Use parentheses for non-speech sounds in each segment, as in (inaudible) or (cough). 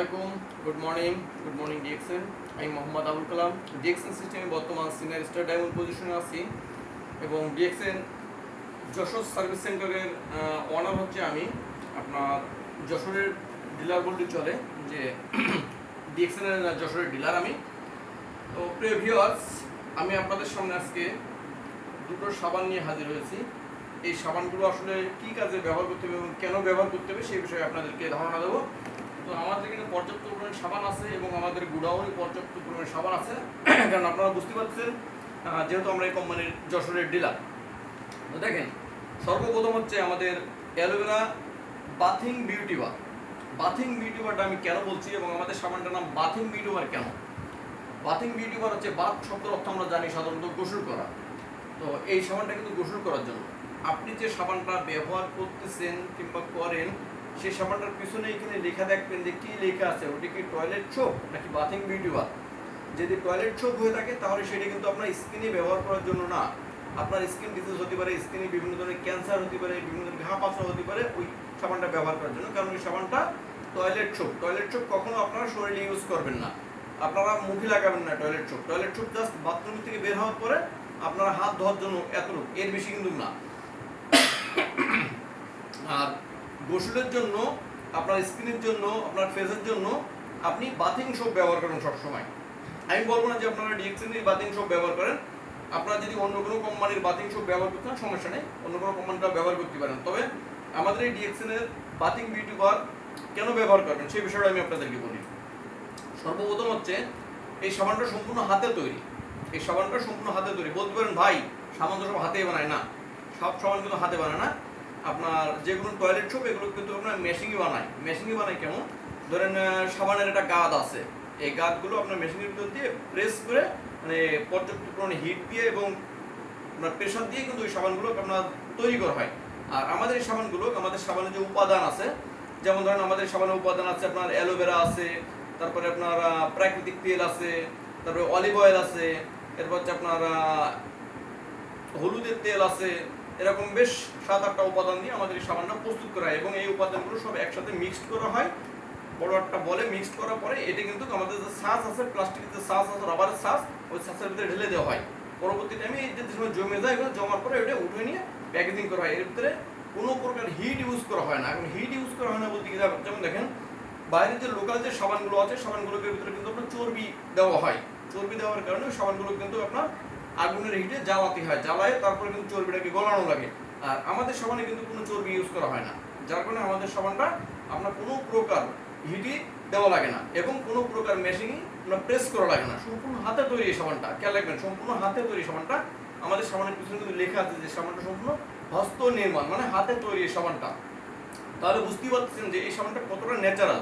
আলাইকুম good morning good morning DXN আমি Mohammad Abul Kalam DXN সিস্টেমে বর্তমান সিনিয়র স্টার ডায়মন্ড পজিশনে আছি এবং ডিএক্সএন যশোর সার্ভিস সেন্টারের অনার হচ্ছে আমি। আপনার যশোরের ডিলার বলতে চলে যে (clears throat) ডিএক্সএনের যশোরের ডিলার আমি। তো প্রিয় ভিউয়ার্স আমি আপনাদের সামনে আজকে দুটো সাবান নিয়ে হাজির হয়েছি। এই সাবানগুলো আসলে কি কাজে ব্যবহার করতে হবে এবং কেন ব্যবহার করতে হবে সেই বিষয়ে আপনাদেরকে ধারণা দেবো। তো আমাদের এখানে পর্যাপ্ত পরিমাণে সাবান আছে এবং আমাদের গুড়াওয়ে পর্যাপ্ত পরিমাণে সাবান আছে। (clears throat) কারণ আপনারা বুঝতে পারছেন যেহেতু আমরা এই কোম্পানির যশোরের ডিলার। তো দেখেন, সর্বপ্রথম হচ্ছে আমাদের aloe vera bathing beauty bar. Bathing beauty বারটা আমি কেন বলছি এবং আমাদের সাবানটার নাম বাথিং বিউটি বার কেন? বাথিং বিউটি বার হচ্ছে বাথ শব্দের অর্থ আমরা জানি সাধারণত গোসল করা। তো এই সাবানটা কিন্তু গোসল করার জন্য। আপনি যে সাবানটা ব্যবহার করতেছেন কিংবা করেন সেই সাবানটার পিছনে এখানে লেখা দেখবেন যে কি লেখা আছে? ওটি কি টয়লেট সোপ নাকি বাথিং বিউটি বার? যদি টয়লেট সোপ হয়ে থাকে, তাহলে সেটা কিন্তু আপনার স্কিনে ব্যবহার করার জন্য না। আপনার স্কিন ডিজিজ হতে পারে স্কিনে বিভিন্ন ধরনের ক্যান্সার হতে পারে, বিভিন্ন ধরনের ঘা পাচা হতে পারে, ওই সাবানটা ব্যবহার করার জন্য। কারণ ওই সাবানটা টয়লেট সোপ টয়লেট সোপ কখনো আপনারা শরীরে ইউজ করবেন না। আপনারা মুখে লাগাবেন না toilet soap toilet soap just bathroom থেকে বের হওয়ার পরে আপনারা হাত ধোয়ার জন্য এতটুকু। এর বেশি কিন্তু না। আর গোসলের জন্য, আপনার স্কিনের জন্য, আপনার ফেসের জন্য আপনি বাথিং সোপ ব্যবহার করেন সবসময়। আমি বলব না যে আপনারা ডিএক্সএন এর বাথিং সোপ ব্যবহার করেন। আপনারা যদি অন্য কোনো কোম্পানির বাথিং সোপ ব্যবহার করতে সমস্যা নেই। অন্য কোনো কোম্পানিটা ব্যবহার করতে পারেন। তবে আমাদের এই ডিএক্সএন এর বাথিং বিউটি বার কেন ব্যবহার করবেন, সেই বিষয়টা আমি আপনাদেরকে বলি। সর্বপ্রথম হচ্ছে, এই সাবানটা সম্পূর্ণ হাতে তৈরি। এই সাবানটা সম্পূর্ণ হাতে তৈরি। বলতে পারেন, ভাই, সাবান তো সব হাতে বানায়। না, সব সাবান কিন্তু হাতে বানায় না। আপনার যেগুলো টয়লেট সোপ এগুলো কিন্তু আপনার মেশিনই বানায়। মেশিনই বানায় কেমন? ধরেন সাবানের একটা গাদ আছে। এই গাদগুলো আপনার মেশিনের ভিতর দিয়ে প্রেস করে মানে পর্যাপ্ত পরিমাণে হিট দিয়ে এবং আপনার প্রেশার দিয়ে কিন্তু ওই সাবানগুলো আপনার তৈরি করা হয়। আর আমাদের এই সাবানগুলো, আমাদের সাবানের যে উপাদান আছে, যেমন ধরেন আমাদের সাবানের উপাদান আছে আপনার অ্যালোভেরা আছে, তারপরে আপনার প্রাকৃতিক তেল আছে, তারপরে অলিভ অয়েল আছে, এরপর হচ্ছে আপনার হলুদের তেল আছে এরকম বেশ সাত আটটা উপাদান দিয়ে আমাদের এই সাবানটা প্রস্তুত করা হয় এবং এই উপাদানগুলো সব একসাথে মিক্সড করা হয়। বড় একটা বলে মিক্সড করার পরে এটি কিন্তু আমাদের যে শ্বাস আছে প্লাস্টিকের যে শ্বাস আছে রাবারের শ্বাস, ওই শ্বাসের ভিতরে ঢেলে দেওয়া হয়। পরবর্তী টাইমে যে সময় জমে যায়, এগুলো জমার পরে ওটা উঠে নিয়ে প্যাকেজিং করা হয়। এর ভিতরে কোনো প্রকার হিট ইউজ করা হয় না। এখন হিট ইউজ করা হয় না বলতে গেলে যেমন দেখেন, বাইরে যে লোকাল যে সাবানগুলো আছে, সাবানগুলোকে ভিতরে কিন্তু আপনার চর্বি দেওয়া হয়। চর্বি দেওয়ার কারণে সাবানগুলো কিন্তু আপনার আগুনের হিটে জ্বালাতে হয়, জ্বালায় তারপরে কিন্তু চর্বিটাকে গলানো লাগে। আর আমাদের সাবানে কিন্তু কোনো চর্বি ইউজ করা হয় না। যার কারণে আমাদের সাবানটা আপনার কোনো প্রকার হিটই দেওয়া লাগে না এবং কোনো প্রকার মেশিনই আপনার প্রেস করা লাগে না। সম্পূর্ণ হাতে তৈরি এই সাবানটা খেয়াল রাখবেন, সম্পূর্ণ হাতে তৈরি সাবানটা আমাদের সাবানের পিছনে কিন্তু লেখা আছে যে সাবানটা সম্পূর্ণ হস্ত নির্মাণ মানে হাতে তৈরি এই সাবানটা তাহলে বুঝতেই পারছেন যে এই সাবানটা কতটা ন্যাচারাল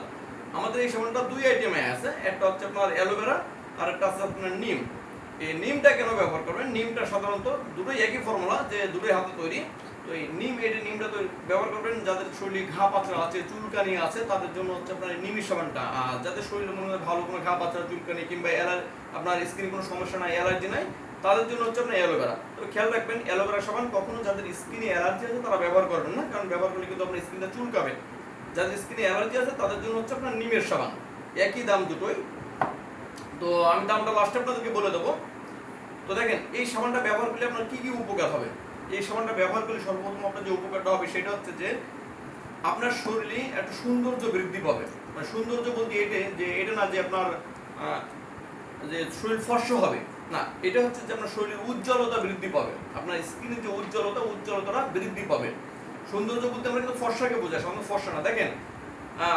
আমাদের এই সাবানটা দুই আইটেমে আছে, একটা হচ্ছে আপনার অ্যালোভেরা আর একটা আছে আপনার নিম। এই নিমটা কেন ব্যবহার করবেন? নিমটা সাধারণত দুটোই একই ফর্মুলা যে দুটোই হাতে তৈরি। তো এই নিম, এই নিমটা তৈরি, ব্যবহার করবেন, যাদের শরীরে ঘা পাচড়া আছে, চুলকানি আছে, তাদের জন্য হচ্ছে আপনার এই নিমি সাবানটা। আর যাদের শরীরে মনে হয় ভালো কোনো ঘা পাচড়া চুলকানি কিংবা অ্যালার আপনার স্কিনে কোনো সমস্যা নাই, অ্যালার্জি নাই, তাদের জন্য হচ্ছে আপনার অ্যালোভেরা। তো খেয়াল রাখবেন, অ্যালোভেরা সাবান কখনো যাদের স্কিনে অ্যালার্জি আছে, তারা ব্যবহার করবেন না, কারণ ব্যবহার করলে কিন্তু আপনার স্কিনটা চুলকাবে। যাদের স্কিনে অ্যালার্জি আছে, তাদের জন্য হচ্ছে আপনার নিমের সাবান। একই দাম দুটোই। তো আমি দামটা লাস্টে আপনাদেরকে বলে দেবো। তো দেখেন, এই সাবানটা ব্যবহার করলে আপনার কি কি উপকার হবে? এই সাবানটা ব্যবহার করলে সর্বপ্রথম আপনার যে উপকারটা হবে সেটা হচ্ছে যে, আপনার শরীরে একটা সৌন্দর্য বৃদ্ধি পাবে। মানে সৌন্দর্য বলতে এটা যে, এটা না যে আপনার যে শরীর ফর্স হবে। না, এটা হচ্ছে যে আপনার শরীরের উজ্জ্বলতা বৃদ্ধি পাবে। আপনার স্কিনের যে উজ্জ্বলতা, উজ্জ্বলতাটা বৃদ্ধি পাবে। সৌন্দর্য বলতে আমরা কিন্তু ফর্সাকে বোঝাই সাধারণত ফর্সা না। দেখেন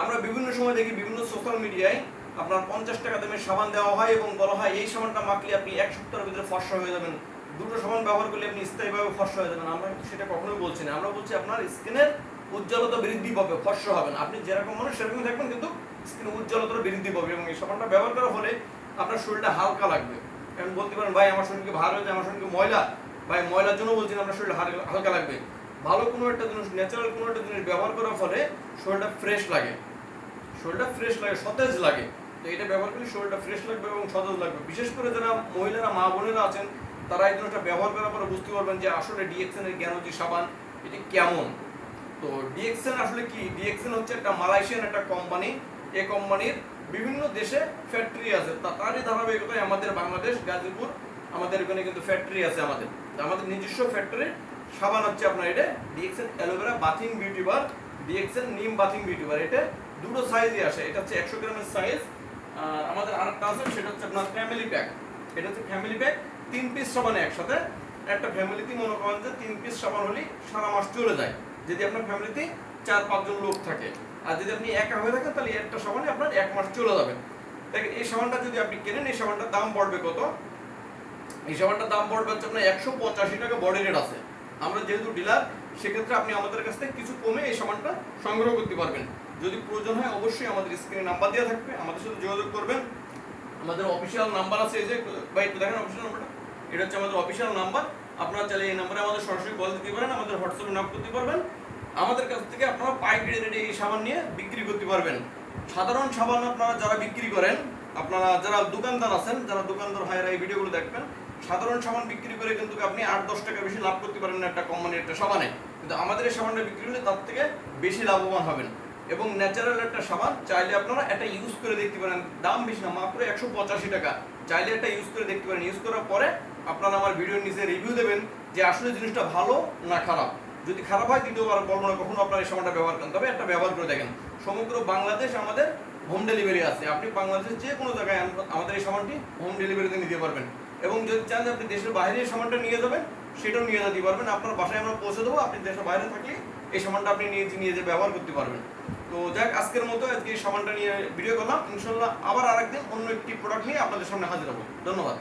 আমরা বিভিন্ন সময় দেখি বিভিন্ন সোশ্যাল মিডিয়ায় আপনার পঞ্চাশ টাকা দামের সাবান দেওয়া হয় এবং বলা হয়, এই সাবানটা মাখলে আপনি এক সপ্তাহের ভিতরে ফর্সা হয়ে যাবেন। দুটো সাবান ব্যবহার করলে আপনি স্থায়ীভাবে ফর্সা হয়ে যাবেন। আমরা সেটা কখনোই বলছি না। আমরা বলছি আপনার স্কিনের উজ্জ্বলতা বৃদ্ধি পাবে, ফর্সা হবেন আপনি যেরকম মানুষ, সেরকমই থাকবেন, কিন্তু স্কিনের উজ্জ্বলতা বৃদ্ধি পাবে এবং এই সাবানটা ব্যবহার করার ফলে আপনার শরীরটা হালকা লাগবে। এখন বলতে পারেন, ভাই, আমার শরীরকে ভালো হয়েছে, আমার শরীরকে ময়লা। ভাই, ময়লার জন্য বলছি আপনার শরীর হালকা- হালকা লাগবে। ভালো কোনো একটা জিনিস ন্যাচারাল কোনো একটা জিনিস ব্যবহার করার ফলে শরীরটা ফ্রেশ লাগে। শরীরটা ফ্রেশ লাগে, সতেজ লাগে। তো এটা ব্যবহার করলে শরীরটা ফ্রেশ লাগবে এবং সতেজ লাগবে। বিশেষ করে যারা মহিলারা, মা বোনেরা আছেন, তারা এই জিনিসটা ব্যবহার করার পরে বুঝতে পারবেন যে আসলে ডিএক্সএন এর জ্ঞানজি সাবান, এটি কেমন। তো ডিএক্সএন আসলে কি? ডিএক্সএন হচ্ছে একটা মালয়েশিয়ান একটা কোম্পানি এই কোম্পানির বিভিন্ন দেশে ফ্যাক্টরি আছে। তারই ধারাবাহিকতায় আমাদের বাংলাদেশ, গাজীপুর, আমাদের এখানে কিন্তু ফ্যাক্টরি আছে আমাদের। আমাদের নিজস্ব ফ্যাক্টরির সাবান হচ্ছে আপনার এটা DXN aloe vera bathing beauty bar DXN neem bathing beauty bar. এটা দুটো সাইজই আসে। এটা হচ্ছে একশো গ্রামের সাইজ আর আমাদের আরেকটা আছে, সেটা হচ্ছে আপনার ফ্যামিলি প্যাক এটা হচ্ছে ফ্যামিলি প্যাক তিন পিস সাবানে একসাথে। একটা ফ্যামিলিতে মনে করেন যে তিন পিস সাবান হলেই সারা মাস চলে যায়। যদি আপনার ফ্যামিলিতে চার পাঁচজন লোক থাকে। আর যদি আপনি একা হয়ে থাকেন, তাহলে একটা সাবানে আপনার এক মাস চলে যাবে। দেখেন, এই সাবানটা যদি আপনি কেনেন, এই সাবানটার দাম পড়বে কত? এই সাবানটার দাম পড়বে হচ্ছে আপনার একশো পঁচাশি টাকা বডি রেট আছে। আমরা যেহেতু ডিলার সেক্ষেত্রে আপনি আমাদের কাছ থেকে কিছু কমে এই সাবানটা সংগ্রহ করতে পারবেন। যদি প্রয়োজন হয় অবশ্যই আমাদের স্ক্রিনে নাম্বার দেওয়া থাকবে। আমাদের সাথে যোগাযোগ করবেন। আমাদের অফিসিয়াল নাম্বার আছে এই যে, ভাই একটু দেখেন অফিসিয়াল নাম্বারটা এটা হচ্ছে আমাদের অফিসিয়াল নাম্বার আপনারা চাইলে এই নাম্বারে আমাদের সরাসরি কল দিতে পারেন, আমাদের হোয়াটসঅ্যাপে নাম করতে পারবেন। আমাদের কাছ থেকে আপনারা পাইকারি রেটে এই সাবান নিয়ে বিক্রি করতে পারবেন। সাধারণ সাবান আপনারা যারা বিক্রি করেন, আপনারা যারা দোকানদার আছেন, যারা দোকানদার ভাইয়েরা এই ভিডিওগুলো দেখবেন, সাধারণ সাবান বিক্রি করে কিন্তু আপনি আট, দশ টাকা বেশি লাভ করতে পারেন না একটা কোম্পানির একটা সাবানে। কিন্তু আমাদের এই সাবানটা বিক্রি করলে তার থেকে বেশি লাভবান হবেন। এবং ন্যাচারাল একটা সাবান, চাইলে আপনারা এটা ইউজ করে দেখতে পারেন। দাম বেশি না, মাত্র একশো পঁচাশি টাকা। চাইলে এটা ইউজ করে দেখতে পারেন। ইউজ করার পরে আপনারা আমার ভিডিওর নিচে রিভিউ দেবেন যে আসলে জিনিসটা ভালো না খারাপ। যদি খারাপ হয়, দ্বিতীয়বার বলব না, কখনো আপনার এই সাবানটা ব্যবহার করেন। তবে একটা ব্যবহার করে দেখেন। সমগ্র বাংলাদেশ আমাদের হোম ডেলিভারি আছে। আপনি বাংলাদেশের যে কোনো জায়গায় আমাদের এই সাবানটি হোম ডেলিভারিতে নিতে পারবেন। এবং যদি চান আপনি দেশের বাইরে এই সামানটা নিয়ে যাবেন, সেটাও নিয়ে যেতে পারবেন। আপনার বাসায় আমরা পৌঁছে দেবো। আপনি দেশের বাইরে থাকলে এই সামানটা আপনি নিয়ে নিয়ে যে ব্যবহার করতে পারবেন। তো যাক, আজকের মতো আজকে সামানটা নিয়ে ভিডিও করলাম। ইনশাল্লাহ আবার আরেকদিন অন্য একটি প্রোডাক্ট নিয়ে আপনাদের সামনে হাজির হব। ধন্যবাদ।